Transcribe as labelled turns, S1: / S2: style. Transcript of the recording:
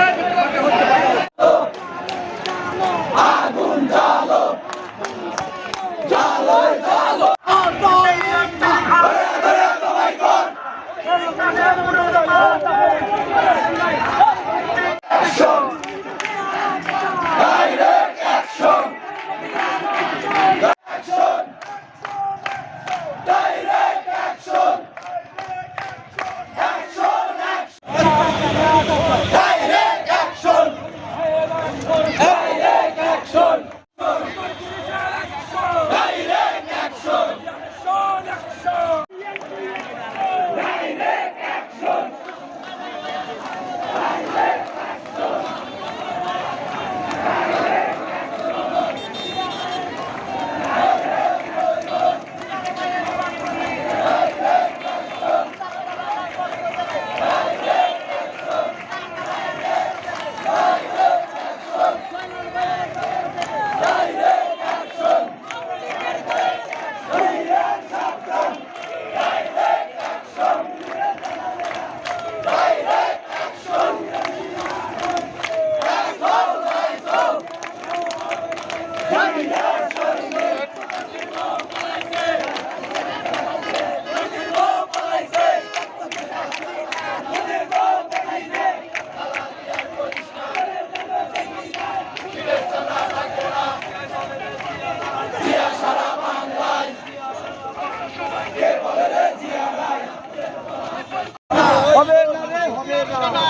S1: সামনে হবে না রে? হবে না।